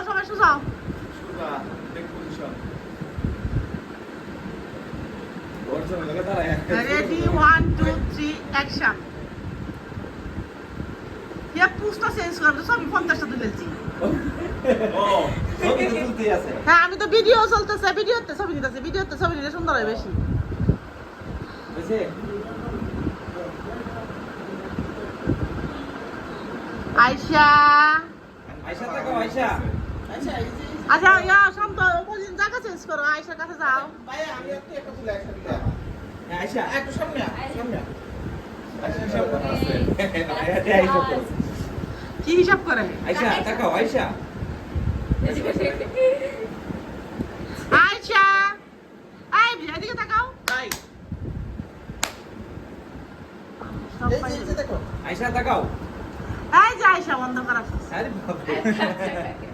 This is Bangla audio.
সুজাও সবাই সুজাও ready one two three action ইয়া পুস্তা চেঞ্জ করবে সবই পঞ্চাশটা তুলেছি হ্যাঁ আমি তো ভিডিও চলতেছে ভিডিওতে ছবি নিতেছে ভিডিওতে ছবি নিলে সুন্দর হয় বেশি। আয়শা। আয়শা তাকাও আয়শা। আচ্ছা ইয়া শান্ত ওপোজিট জায়গা চেঞ্জ করো আয়শার কাছে যাও। হ্যাঁ, আয়শা। একটু সামনে আয়, সামনে আয়। আয়শা হিসাব করতেছে আয়শা হিসাব করো। কি হিসাব করে? আয়শা তাকাও আয়শা। আয়শা। আই এদিকে তাকাও। তাই। আয়শা তাকাও। এই যে আয়শা বন্ধ করা আরে বাপ রে। এ টাকা